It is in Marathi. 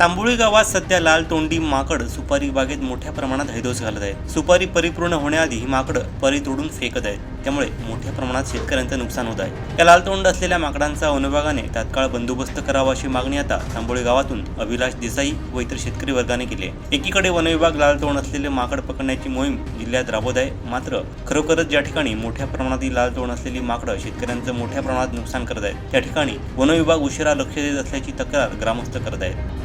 तांबुळी गावात सध्या लाल तोंडी माकड सुपारी बागेत मोठ्या प्रमाणात हैदोस घालत आहेत. सुपारी परिपूर्ण होण्याआधी ही माकड परी तोडून फेकत आहेत. त्यामुळे मोठ्या प्रमाणात शेतकऱ्यांचं नुकसान होत आहे. या लाल तोंड असलेल्या माकडांचा वनविभागाने तात्काळ बंदोबस्त करावा अशी मागणी आता तांबोळी गावातून अभिलाष देसाई व इतर शेतकरी वर्गाने केली आहे. एकीकडे वनविभाग लाल तोंड असलेले माकड पकडण्याची मोहीम जिल्ह्यात राबवत आहे. मात्र खरोखरच ज्या ठिकाणी मोठ्या प्रमाणात ही लाल तोंड असलेली माकडं शेतकऱ्यांचं मोठ्या प्रमाणात नुकसान करत आहेत त्या ठिकाणी वनविभाग उशिरा लक्ष देत असल्याची तक्रार ग्रामस्थ करत आहेत.